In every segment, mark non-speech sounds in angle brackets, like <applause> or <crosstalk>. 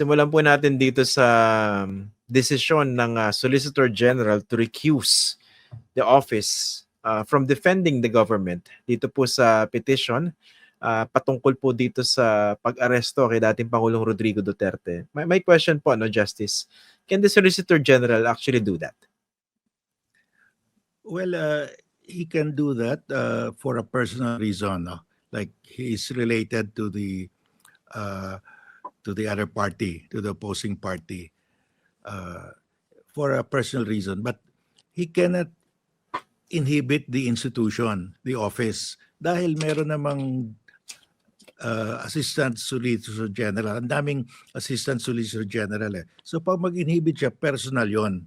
Simulan po natin dito sa um, desisyon ng ah, Solicitor General to recuse the office ah, from defending the government dito po sa petition ah, patungkol po dito sa pag-aresto kay dating Pangulong Rodrigo Duterte. My, my question po, no, Justice, can the Solicitor General actually do that? Well, uh, he can do that uh, for a personal reason, no? like he is related to the uh, to the other party, to the opposing party, uh, for a personal reason. But he cannot inhibit the institution, the office, dahil meron namang uh, Assistant Solicitor General. Ang daming Assistant Solicitor General eh. So pag mag-inhibit siya, personal yon.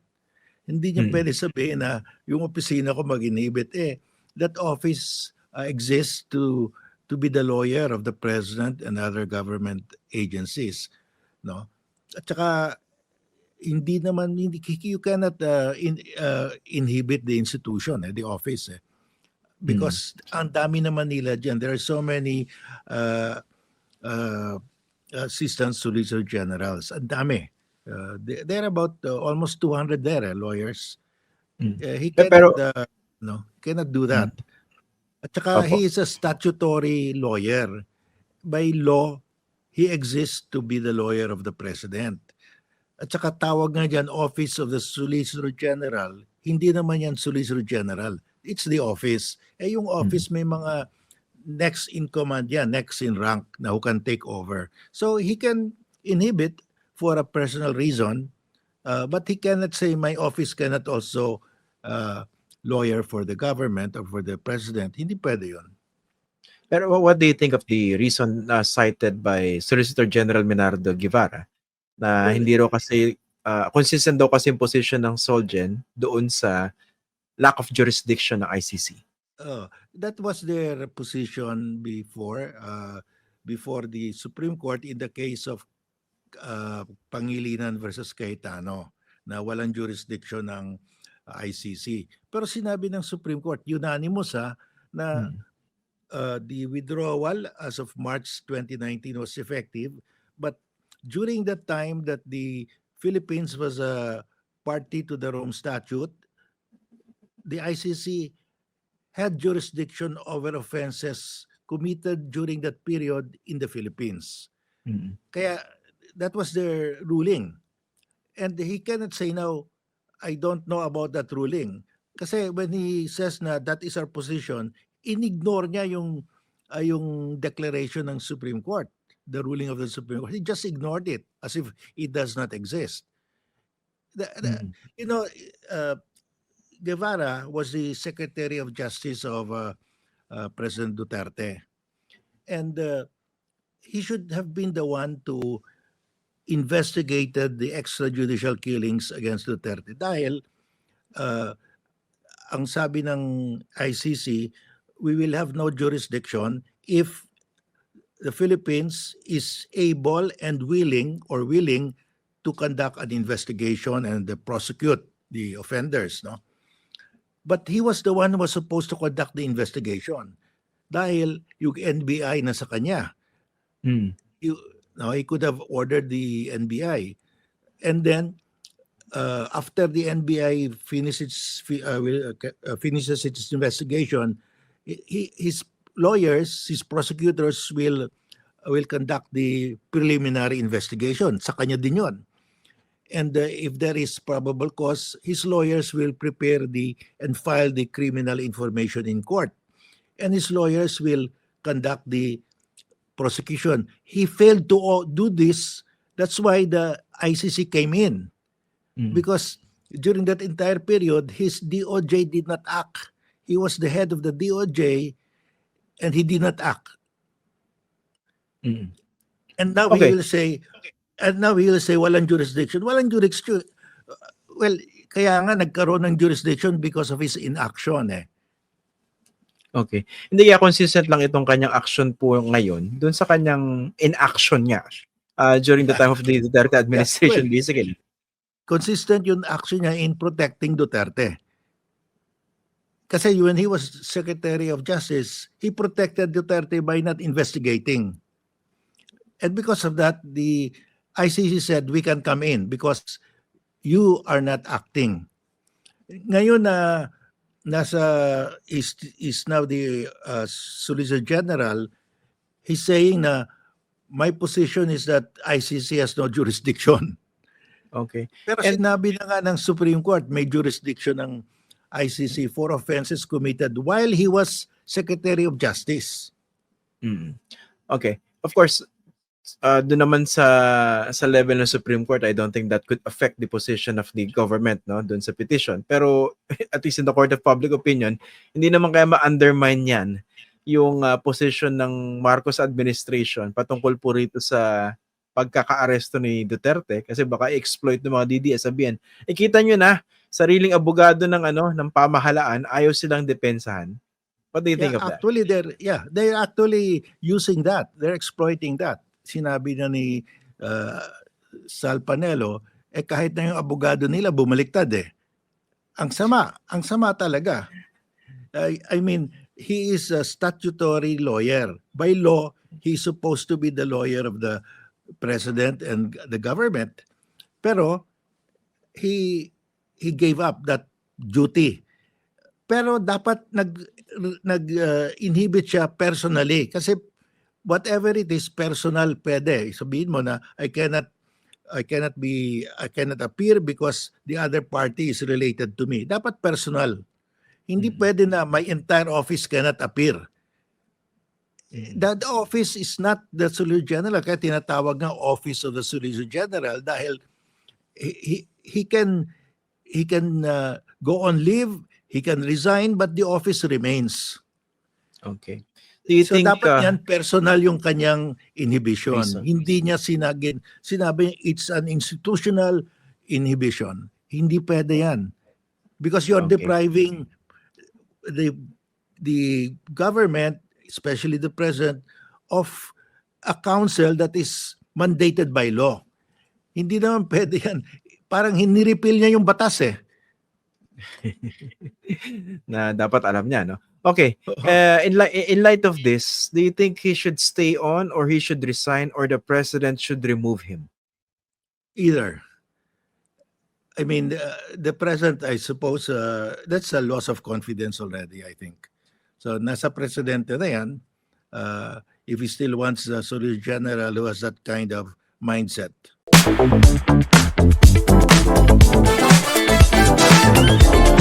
Hindi niya Hmm. pwede sabihin na yung opisina ko mag-inhibit. Eh, that office uh, exists to to be the lawyer of the president and other government agencies. No? At saka, hindi naman, hindi, you cannot uh, in, uh, inhibit the institution, eh, the office. Eh. Because ang dami naman nila dyan. There are so many uh, uh, assistant solicitor generals. Ang dami. Uh, they- they're about uh, almost 200 there, eh, lawyers. Mm. Uh, he cannot, pero- uh, no, cannot do that. At saka Opo. he is a statutory lawyer. By law, he exists to be the lawyer of the president. At saka tawag nga dyan, Office of the Solicitor General. Hindi naman yan Solicitor General. It's the office. Eh yung office may mga next in command yan, next in rank na who can take over. So he can inhibit for a personal reason, uh, but he cannot say my office cannot also uh, lawyer for the government or for the president. Hindi pwede yun. Pero wha- what do you think of the reason uh, cited by Solicitor General Minardo Guevara na hindi raw kasi uh, consistent daw kasi yung position ng Solgen doon sa lack of jurisdiction ng ICC. Uh, that was their position before uh, before the Supreme Court in the case of uh, Pangilinan versus Cayetano na walang jurisdiction ng ICC. Pero sinabi ng Supreme Court, unanimous ha, na Hmm. uh, the withdrawal as of March 2019 was effective, but during that time that the Philippines was a party to the Rome Statute, the ICC had jurisdiction over offenses committed during that period in the Philippines. Mm. Kaya that was their ruling. And he cannot say now, I don't know about that ruling. Kasi when he says na that is our position, inignore niya yung, ah, yung declaration ng Supreme Court, the ruling of the Supreme Court. He just ignored it as if it does not exist. The- the- Mm. you know, uh, Guevara was the Secretary of Justice of uh, uh, President Duterte. And uh, he should have been the one to investigated the extrajudicial killings against Duterte dahil uh, ang sabi ng ICC, we will have no jurisdiction if the Philippines is able and willing or willing to conduct an investigation and prosecute the offenders, no? But he was the one who was supposed to conduct the investigation dahil yung NBI na sa kanya. Mm. You, no, he could have ordered the NBI. And then uh, after the NBI finishes fi- uh, uh, uh, finishes its investigation, he- his lawyers, his prosecutors will will conduct the preliminary investigation. Sa kanya din. And uh, if there is probable cause, his lawyers will prepare the and file the criminal information in court. And his lawyers will conduct the prosecution. He failed to do this. That's why the ICC came in Mm. because during that entire period, his DOJ did not act. He was the head of the DOJ and he did not act. Mm. And now Okay. he will say, and now he will say, walang jurisdiction. Walang jurisdiction. Well, kaya nga nagkaroon ng jurisdiction because of his inaction eh. Okay. Hindi kaya consistent lang itong kanyang action po ngayon doon sa kanyang inaction niya uh, during the time of the Duterte administration well, basically. Consistent yung action niya in protecting Duterte. Kasi when he was Secretary of Justice, he protected Duterte by not investigating. And because of that, the ICC said we can come in because you are not acting. Ngayon na nasa is is now the uh, Solicitor General, he's saying na my position is that ICC has no jurisdiction. Okay. Pero And- sinabi na nga ng Supreme Court, may jurisdiction ng ICC for offenses committed while he was Secretary of Justice. Mm. Okay. Of course, uh, doon naman sa sa level ng Supreme Court, I don't think that could affect the position of the government no doon sa petition. Pero <laughs> at least in the court of public opinion, hindi naman kaya ma-undermine 'yan yung uh, position ng Marcos administration patungkol po rito sa pagkakaaresto ni Duterte kasi baka i-exploit ng mga DDS sabihin, ikita nyo na, sariling abogado ng ano ng pamahalaan ayaw silang depensahan. What do you think Yeah, of that? actually, they're yeah, they're actually using that. They're exploiting that. Sinabi na ni uh, Sal Panelo, eh kahit na yung abogado nila bumaliktad eh. Ang sama, ang sama talaga. I, I mean, he is a statutory lawyer. By law, he's supposed to be the lawyer of the president and the government. Pero he he gave up that duty. Pero dapat nag nag uh, inhibit siya personally kasi whatever it is personal pwede sabihin mo na I cannot I cannot be I cannot appear because the other party is related to me dapat personal hindi Mhm. pwede na my entire office cannot appear Mm. the, the office is not the Solicitor General kaya tinatawag nga office of the Solicitor General dahil he he, he can he can uh, go on leave he can resign but the office remains Okay. Do you so think dapat uh, yan personal yung kanyang inhibition. Reason. Hindi niya sinagin, sinabi niya, it's an institutional inhibition. Hindi pwede yan. Because you're Okay. depriving the the government, especially the president, of a council that is mandated by law. Hindi naman pwede yan. Parang hiniripil niya yung batas eh. <laughs> na dapat alam niya, no? Okay. Uh, in, li- in light of this, do you think he should stay on or he should resign or the president should remove him? either. I mean, uh, the president, I suppose, uh, that's a loss of confidence already, I think. So, nasa presidente na yan, uh, if he still wants a Solicitor General who has that kind of mindset. Thank you.